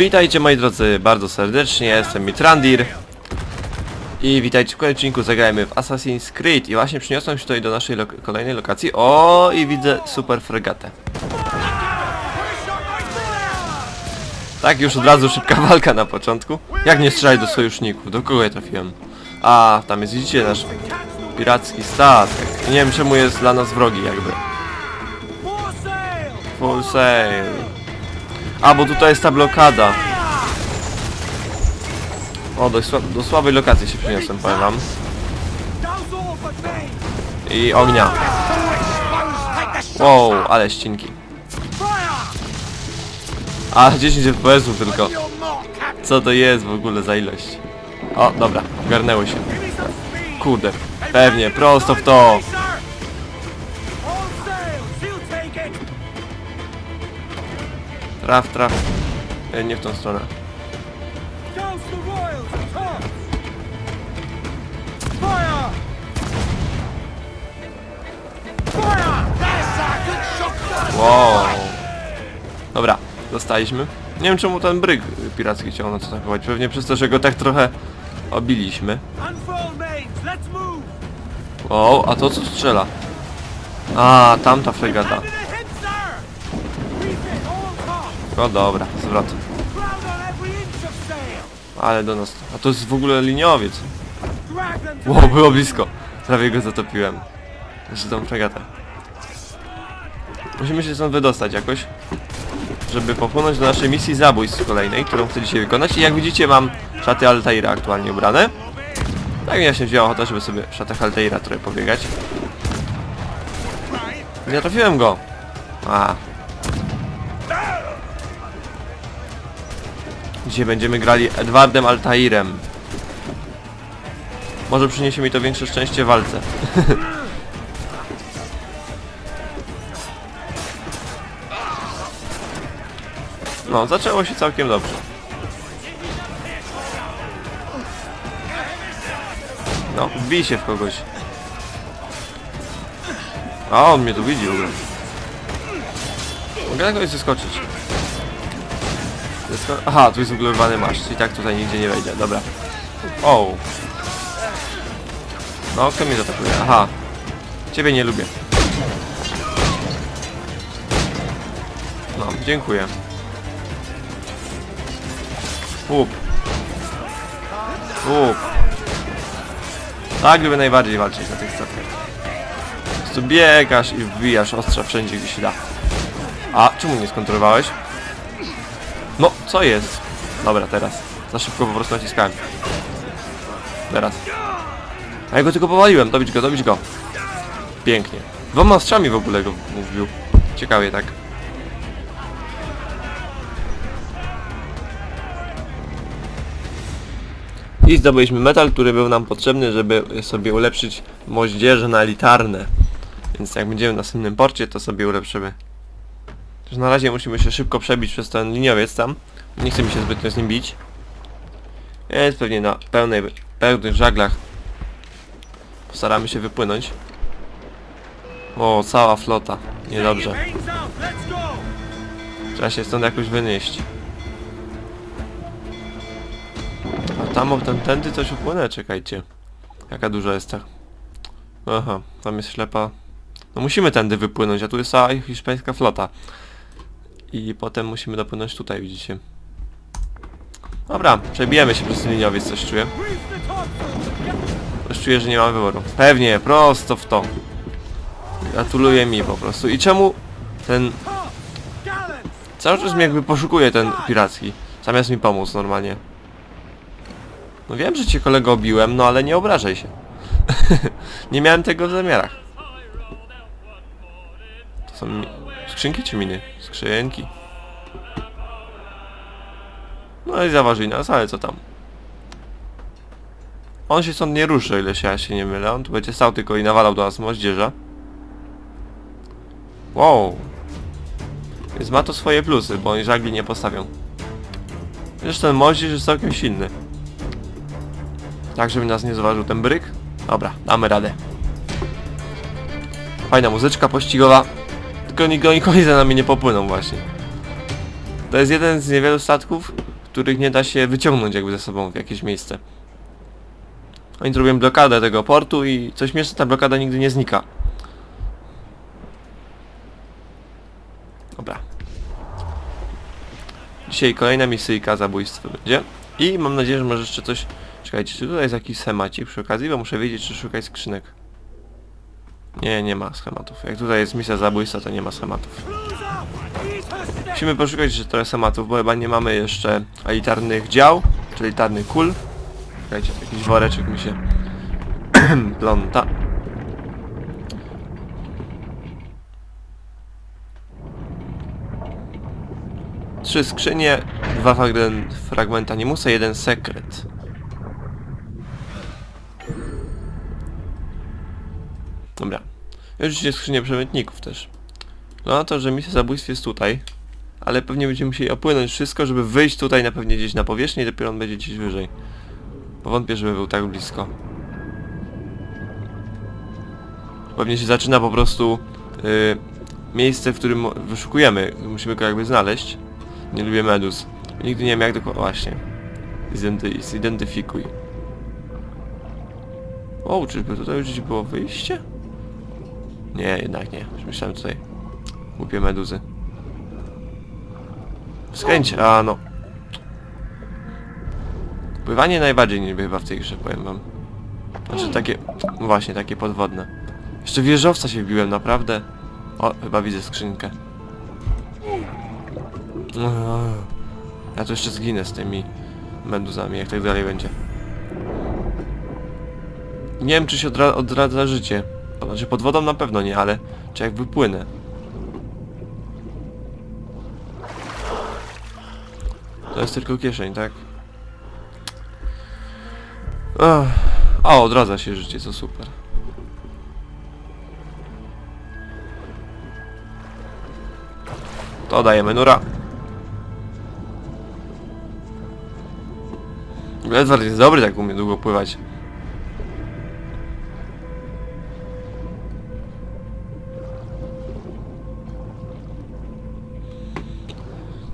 Witajcie moi drodzy bardzo serdecznie, jestem Mitrandir i witajcie w kolejnym odcinku, zagrajmy w Assassin's Creed i właśnie przyniosłem się tutaj do naszej lo kolejnej lokacji. O i widzę super fregatę. Tak, już od razu szybka walka na początku. Jak nie strzelać do sojuszników? Do kogo ja trafiłem? A, tam jest, widzicie, nasz piracki statek. Nie wiem czemu jest dla nas wrogi jakby. Full sail. A, bo tutaj jest ta blokada. O, do, sła do słabej lokacji się przyniosłem, powiem wam. I ognia. Wow, ale ścinki. A, 10 FPS-ów tylko. Co to jest w ogóle za ilość? O, dobra, ogarnęło się. Kurde, pewnie, prosto w to. Traf, traf. E, nie w tą stronę. Wow. Dobra, dostaliśmy. Nie wiem czemu ten bryk piracki chciał nas atakować. Pewnie przez to, że go tak trochę obiliśmy. Wow, a to co strzela? A, tamta fregata. No dobra, zwrot. Ale do nas... A to jest w ogóle liniowiec. Wow, było blisko. Prawie go zatopiłem. Jeszcze tą fregatę. Musimy się stąd wydostać jakoś. Żeby popłynąć do naszej misji zabójstw kolejnej, którą chcę dzisiaj wykonać. I jak widzicie mam szaty Altaira aktualnie ubrane. Tak mi się wzięła ochota, żeby sobie w szatach Altaira trochę pobiegać. Nie trafiłem go. A. Dzisiaj będziemy grali Edwardem Altairem. Może przyniesie mi to większe szczęście w walce. No, zaczęło się całkiem dobrze. No, wbij się w kogoś. A on mnie tu widzi w ogóle. Mogę na kogoś zeskoczyć. Aha, tu jest uglebany maszt i tak tutaj nigdzie nie wejdzie, dobra. O. No, kto mnie zaatakuje? Aha. Ciebie nie lubię. No, dziękuję. Łup. Łup. Tak lubię najbardziej walczyć na tych statkach. Po prostu biegasz i wbijasz ostrza wszędzie gdzie się da. A, czemu nie skontrolowałeś? No, co jest? Dobra, teraz. Za szybko po prostu naciskałem. Teraz. A ja go tylko powaliłem. Dobić go, dobić go. Pięknie. Dwoma ostrzami w ogóle go wbił. Ciekawie tak. I zdobyliśmy metal, który był nam potrzebny, żeby sobie ulepszyć moździerze na elitarne. Więc jak będziemy w następnym porcie, to sobie ulepszymy. Też na razie musimy się szybko przebić przez ten liniowiec tam. Nie chce mi się zbytnio z nim bić. Jest pewnie na pełnej, pełnych żaglach. Postaramy się wypłynąć. O, cała flota. Niedobrze. Trzeba się stąd jakoś wynieść. A tam tam tędy coś upłynę, czekajcie. Jaka duża jest ta... Aha, tam jest ślepa. No musimy tędy wypłynąć, a tu jest cała hiszpańska flota. I potem musimy dopłynąć tutaj, widzicie. Dobra, przebijemy się przez liniowiec, coś czuję. Coś czuję, że nie mamy wyboru. Pewnie, prosto w to. Gratuluję mi po prostu. I czemu ten... Cały czas mnie jakby poszukuje ten piracki. Zamiast mi pomóc normalnie. No wiem, że cię kolego obiłem, no ale nie obrażaj się. nie miałem tego w zamiarach. To są mi... skrzynki czy miny? Skrzynki. No i zaważyli nas, ale co tam. On się stąd nie ruszy, o ile się ja się nie mylę. On tu będzie stał tylko i nawalał do nas moździerza. Wow. Więc ma to swoje plusy, bo oni żagli nie postawią. Zresztą ten moździerz jest całkiem silny. Tak, żeby nas nie zauważył ten bryk? Dobra, damy radę. Fajna muzyczka pościgowa. Tylko nikogo za nami nie popłyną właśnie. To jest jeden z niewielu statków, których nie da się wyciągnąć jakby ze sobą w jakieś miejsce. Oni zrobią blokadę tego portu i coś śmieszne, ta blokada nigdy nie znika. Dobra. Dzisiaj kolejna misyjka zabójstwa będzie. I mam nadzieję, że może jeszcze coś... Czekajcie, czy tutaj jest jakiś schemacik przy okazji? Bo muszę wiedzieć, czy szukać skrzynek. Nie, nie ma schematów. Jak tutaj jest misja zabójstwa, to nie ma schematów. Musimy poszukać jeszcze trochę schematów, bo chyba nie mamy jeszcze elitarnych dział, czy elitarnych kul. Czekajcie, jakiś woreczek mi się pląta. Trzy skrzynie, dwa fragmen- fragmenta Nimusa, jeden sekret. Dobra. I oczywiście skrzynie przemytników też. No na to, że misja zabójstw jest tutaj, ale pewnie będziemy musieli opłynąć wszystko, żeby wyjść tutaj na pewnie gdzieś na powierzchnię i dopiero on będzie gdzieś wyżej. Bo wątpię, żeby był tak blisko. Pewnie się zaczyna po prostu y, miejsce, w którym wyszukujemy. Musimy go jakby znaleźć. Nie lubię medus. Nigdy nie wiem jak dokładnie... Właśnie. Zidenty zidentyfikuj. O, czyżby tutaj już gdzieś było wyjście? Nie, jednak nie. Już myślałem tutaj. Głupie meduzy. Skręć, a no. Pływanie najbardziej nie lubię chyba w tej grze, powiem wam. Znaczy takie, no właśnie, takie podwodne. Jeszcze wieżowca się wbiłem, naprawdę. O, chyba widzę skrzynkę. Ja to jeszcze zginę z tymi meduzami, jak tak dalej będzie. Nie wiem, czy się odra odradza życie. Znaczy pod wodą na pewno nie, ale czy jak wypłynę. To jest tylko kieszeń, tak? Ach. O, odradza się życie, co super. To dajemy nura. Edward jest dobry, tak umie długo pływać.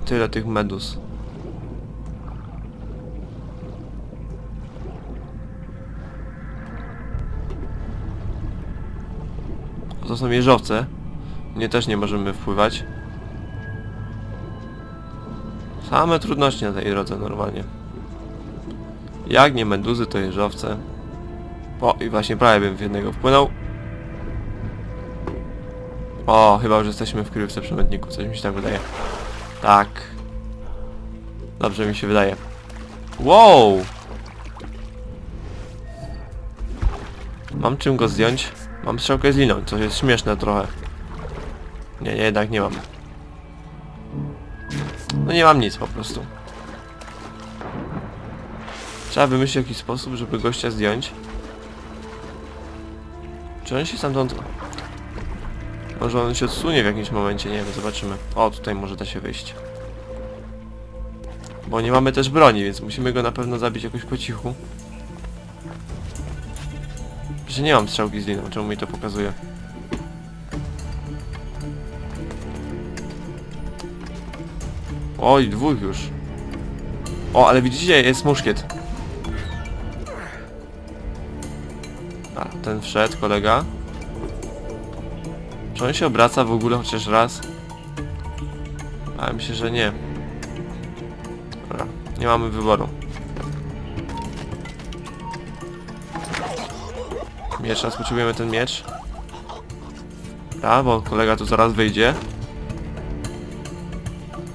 Tyle tych medus. To są jeżowce. Nie też nie możemy wpływać. Same trudności na tej drodze normalnie. Jak nie meduzy, to jeżowce. O, i właśnie prawie bym w jednego wpłynął. O, chyba już jesteśmy w krywce przemytniku, coś mi się tak wydaje. Tak. Dobrze mi się wydaje. Wow! Mam czym go zdjąć? Mam strzałkę z liną, co jest śmieszne trochę. Nie, nie, jednak nie mam. No nie mam nic po prostu. Trzeba wymyślić jakiś sposób, żeby gościa zdjąć. Czy on się stamtąd... Może on się odsunie w jakimś momencie, nie wiem, zobaczymy. O, tutaj może da się wyjść. Bo nie mamy też broni, więc musimy go na pewno zabić jakoś po cichu. Że nie mam strzałki z liną, czemu mi to pokazuje? Oj, dwóch już. O, ale widzicie, jest muszkiet. A, ten wszedł, kolega. Czy on się obraca w ogóle chociaż raz? Ale myślę, że nie. Dobra, nie mamy wyboru. Miecz, raz potrzebujemy ten miecz. Dobra, bo kolega tu zaraz wyjdzie.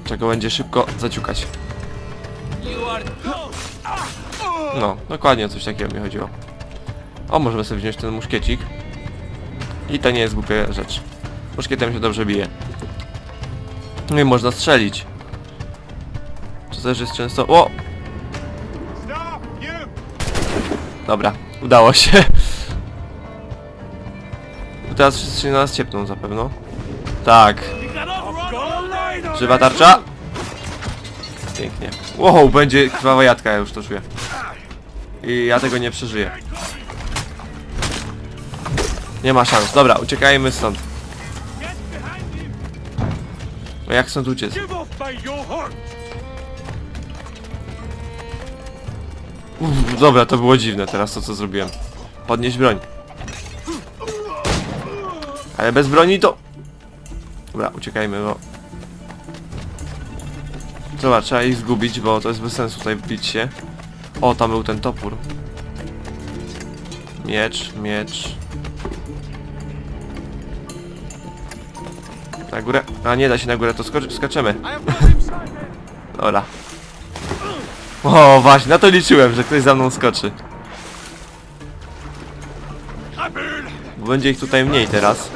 Czego będzie szybko zaciukać. No, dokładnie o coś takiego mi chodziło. O, możemy sobie wziąć ten muszkiecik. I to nie jest głupia rzecz. Muszkietem się dobrze bije. No i można strzelić. To też jest często... O! Dobra, udało się. Teraz wszyscy na nas ciepną zapewne. Tak. Żywa tarcza. Pięknie. Wow, będzie krwawa jadka, ja już to czuję. I ja tego nie przeżyję. Nie ma szans. Dobra, uciekajmy stąd. A jak stąd uciec? Uff, dobra, to było dziwne teraz to co zrobiłem. Podnieść broń. Ale bez broni to... Dobra, uciekajmy, bo... Dobra, trzeba ich zgubić, bo to jest bez sensu tutaj bić się. O, tam był ten topór. Miecz, miecz. Na górę. A nie da się na górę, to skocz skaczemy. Dobra. O, właśnie, na to liczyłem, że ktoś za mną skoczy. Bo będzie ich tutaj mniej teraz.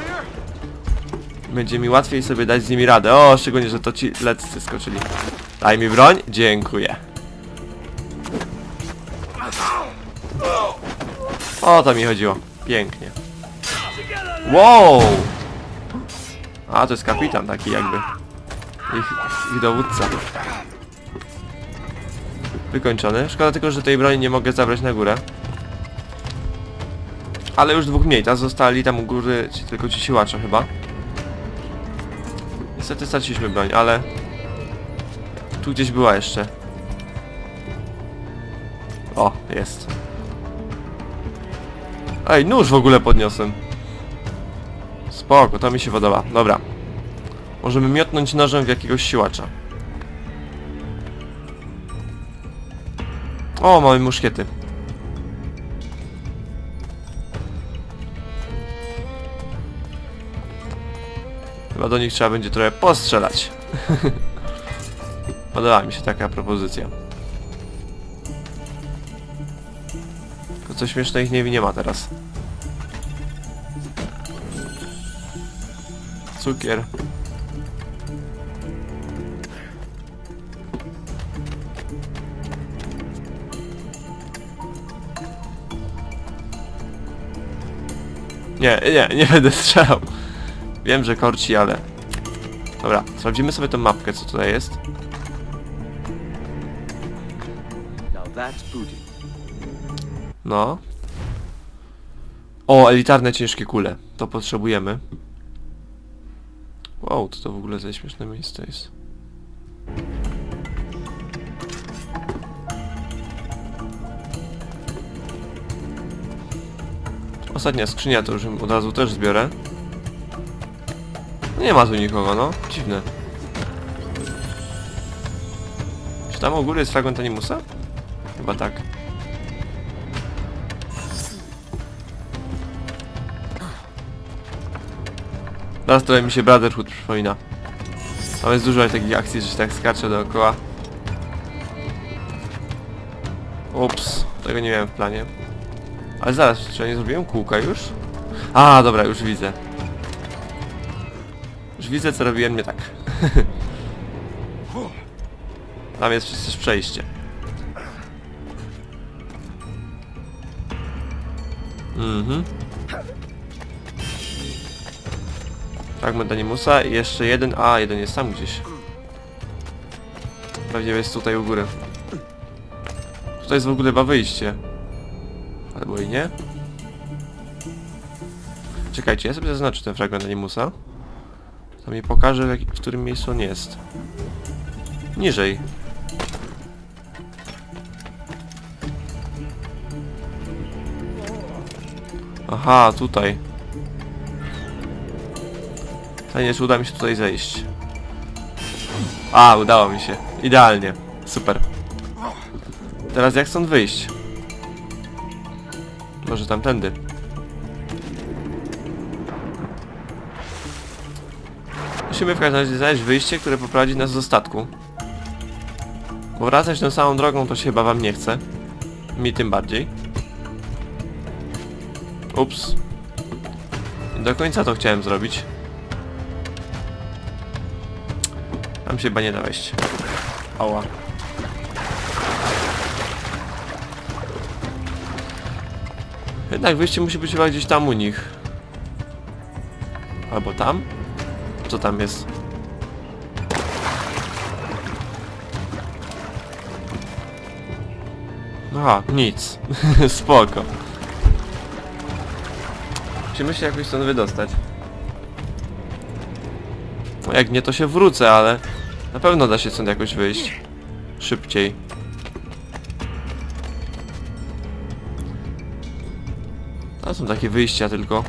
Będzie mi łatwiej sobie dać z nimi radę. O, szczególnie, że to ci leccy skoczyli. Daj mi broń? Dziękuję. O, to mi chodziło. Pięknie. Wow! A, to jest kapitan taki jakby. Ich, ich dowódca. Wykończony. Szkoda tylko, że tej broni nie mogę zabrać na górę. Ale już dwóch mniej. Teraz zostali tam u góry ci, tylko ci siłacze chyba. Niestety straciliśmy broń, ale... Tu gdzieś była jeszcze. O, jest. Ej, nóż w ogóle podniosłem. Spoko, to mi się podoba. Dobra. Możemy miotnąć nożem w jakiegoś siłacza. O, mamy muszkiety. Chyba do nich trzeba będzie trochę postrzelać. Podoba mi się taka propozycja. Tylko co śmieszne ich nie, nie ma teraz. Cukier. Nie, nie, nie będę strzelał. Wiem, że korci, ale... Dobra, sprawdzimy sobie tą mapkę, co tutaj jest. No. O, elitarne ciężkie kule. To potrzebujemy. Wow, to to w ogóle za śmieszne miejsce jest. Ostatnia skrzynia to już od razu też zbiorę. Nie ma tu nikogo, no. Dziwne. Czy tam u góry jest fragment animusa? Chyba tak. Teraz trochę mi się Brotherhood przypomina. Tam jest dużo takich akcji, że się tak skacze dookoła. Ups, tego nie miałem w planie. Ale zaraz, czy ja nie zrobiłem kółka już? A, dobra, już widzę. Już widzę, co robiłem nie tak. Tam jest przecież przejście. Mhm. Fragment animusa i jeszcze jeden, a jeden jest tam gdzieś. Pewnie jest tutaj u góry. Tutaj jest w ogóle chyba wyjście. Albo i nie. Czekajcie, ja sobie zaznaczę ten fragment animusa. To mi pokaże w, jak, w którym miejscu on jest. Niżej. Aha, tutaj. Czy uda mi się tutaj zejść. A, udało mi się. Idealnie. Super. Teraz jak stąd wyjść? Może tamtędy. Musimy w każdym razie znaleźć wyjście, które poprowadzi nas do statku. Bo wracać tą samą drogą to się chyba wam nie chce. Mi tym bardziej. Ups. Do końca to chciałem zrobić. Tam się chyba nie da wejść. Ała. Jednak wyjście musi być chyba gdzieś tam u nich. Albo tam? Co tam jest? Aha, nic. Spoko. Musimy się jakoś stąd wydostać. No jak nie to się wrócę, ale na pewno da się stąd jakoś wyjść. Szybciej. To są takie wyjścia tylko.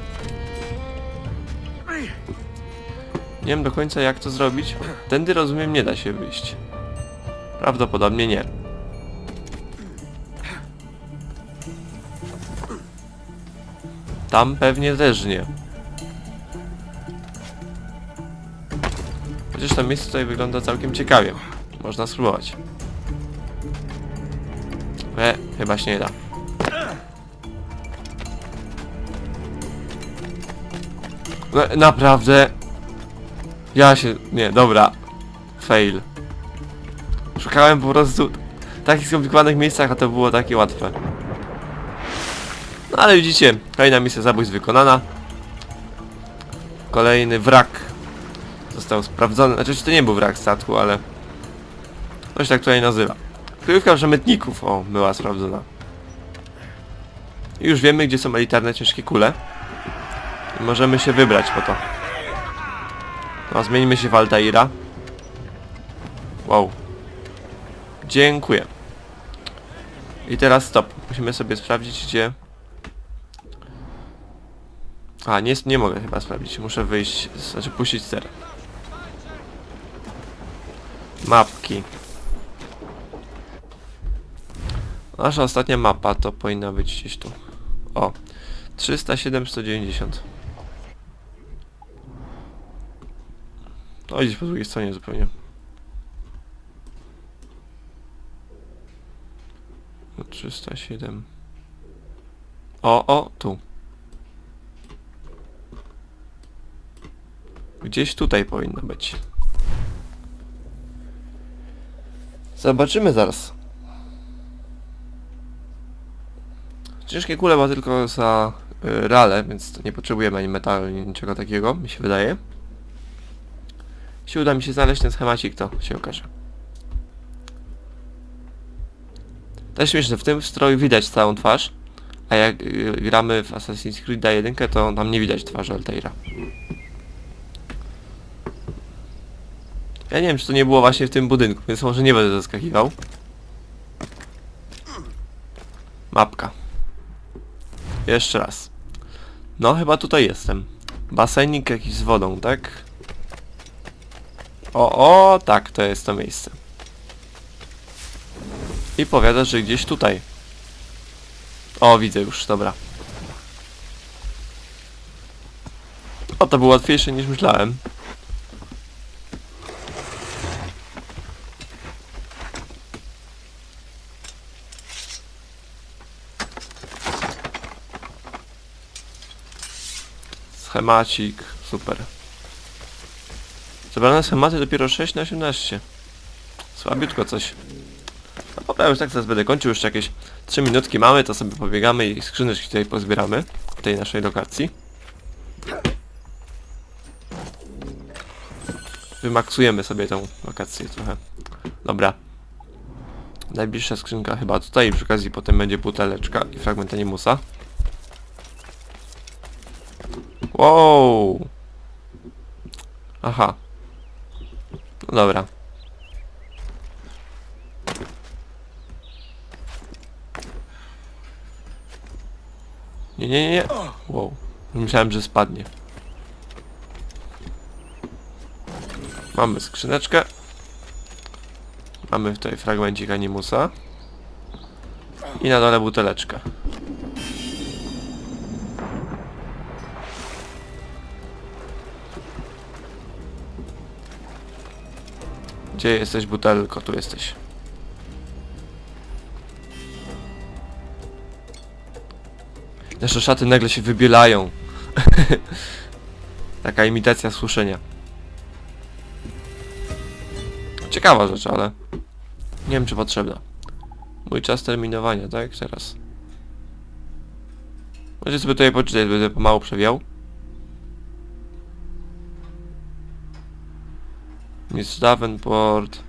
Nie wiem do końca jak to zrobić. Tędy rozumiem nie da się wyjść. Prawdopodobnie nie. Tam pewnie też nie. Chociaż to miejsce tutaj wygląda całkiem ciekawie. Można spróbować. E, chyba się nie da. No, naprawdę. Ja się... Nie, dobra. Fail. Szukałem po prostu takich skomplikowanych miejscach, a to było takie łatwe. No ale widzicie, kolejna misja zabójstw wykonana. Kolejny wrak został sprawdzony. Znaczy to nie był wrak statku, ale... To się tak tutaj nazywa. Kryjówka przemytników, o, była sprawdzona. I już wiemy, gdzie są elitarne ciężkie kule. I możemy się wybrać po to. No, zmienimy się w Altaira. Wow. Dziękuję. I teraz stop. Musimy sobie sprawdzić, gdzie... A, nie, nie mogę chyba sprawdzić. Muszę wyjść, znaczy puścić ster. Mapki. Nasza ostatnia mapa to powinna być gdzieś tu. O. 307, 190. O, gdzieś po drugiej stronie zupełnie. No, 307. O, o, tu. Gdzieś tutaj powinno być. Zobaczymy zaraz. Ciężkie kule ma tylko za y, rale, więc nie potrzebujemy ani metalu, ani niczego takiego, mi się wydaje. Jeśli uda mi się znaleźć ten schemacik, to się okaże. Też śmieszne, w tym stroju widać całą twarz, a jak y, gramy w Assassin's Creed 1, to tam nie widać twarzy Altaira. Ja nie wiem, czy to nie było właśnie w tym budynku, więc może nie będę zaskakiwał. Mapka. Jeszcze raz. No, chyba tutaj jestem. Basenik jakiś z wodą, tak? O, o, tak, to jest to miejsce. I powiada, że gdzieś tutaj. O, widzę już, dobra. O, to było łatwiejsze niż myślałem. Schemacik, super. Zebrane schematy dopiero 6 na 18. Słabiutko coś. No dobra, już tak zaraz będę kończył, jeszcze jakieś 3 minutki mamy, to sobie pobiegamy i skrzyneczki tutaj pozbieramy w tej naszej lokacji. Wymaksujemy sobie tą lokację trochę. Dobra. Najbliższa skrzynka chyba tutaj przy okazji potem będzie buteleczka i fragment animusa. Wow. Aha. No dobra. Nie, nie, nie, nie. Wow. Myślałem, że spadnie. Mamy skrzyneczkę. Mamy tutaj fragmencik animusa. I na dole buteleczkę. Gdzie jesteś, butelko? Tu jesteś. Nasze szaty nagle się wybielają. Taka imitacja słyszenia. Ciekawa rzecz, ale... Nie wiem, czy potrzebna. Mój czas terminowania, tak? Teraz. Możecie sobie tutaj poczytać, będę pomału przewijał. Miss Davenport.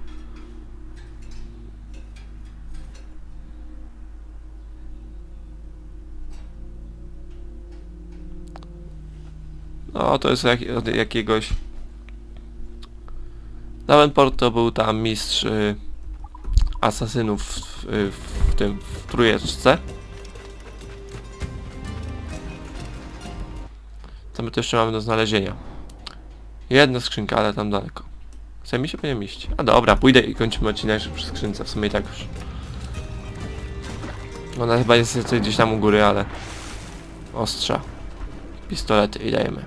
No, to jest jak, od jakiegoś Davenport to był tam mistrz y, asasynów w, y, w tym, w trójeczce. Co my tu jeszcze mamy do znalezienia? Jedna skrzynka, ale tam daleko. Chce mi się powinien iść. A dobra, pójdę i kończymy odcinek przy skrzynce, w sumie i tak już. Ona chyba jest gdzieś tam u góry, ale... Ostrza. Pistolety i dajemy.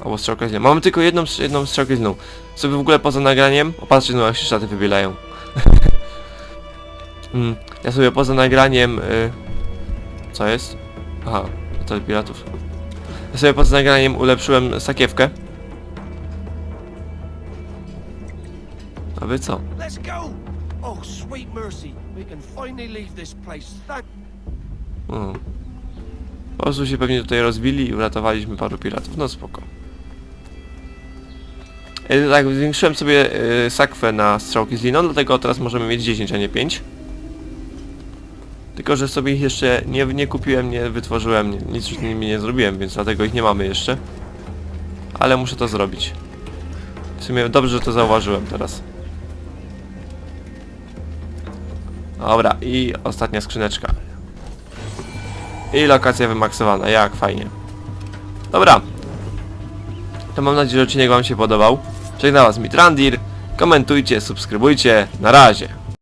Albo strzałkę z nią. Mamy tylko jedną, jedną strzałkę z nią. Sobie w ogóle poza nagraniem... Opatrzcie, no jak się szaty wybielają. mm, ja sobie poza nagraniem... Y... Co jest? Aha, to piratów. Ja sobie poza nagraniem ulepszyłem sakiewkę. A wy co? Let's go! Oh, sweet mercy. We can finally leave this place. Thank O. Po prostu się pewnie tutaj rozbili i uratowaliśmy paru piratów. No spoko. E, Tak, zwiększyłem sobie e, sakwę na strzałki z liną, dlatego teraz możemy mieć 10, a nie 5. Tylko, że sobie ich jeszcze nie, nie kupiłem, nie wytworzyłem, nie, nic z nimi nie zrobiłem, więc dlatego ich nie mamy jeszcze. Ale muszę to zrobić. W sumie dobrze, że to zauważyłem teraz. Dobra, i ostatnia skrzyneczka. I lokacja wymaksowana, jak fajnie. Dobra. To mam nadzieję, że odcinek wam się podobał. Żegnam was Mitrandir. Komentujcie, subskrybujcie. Na razie.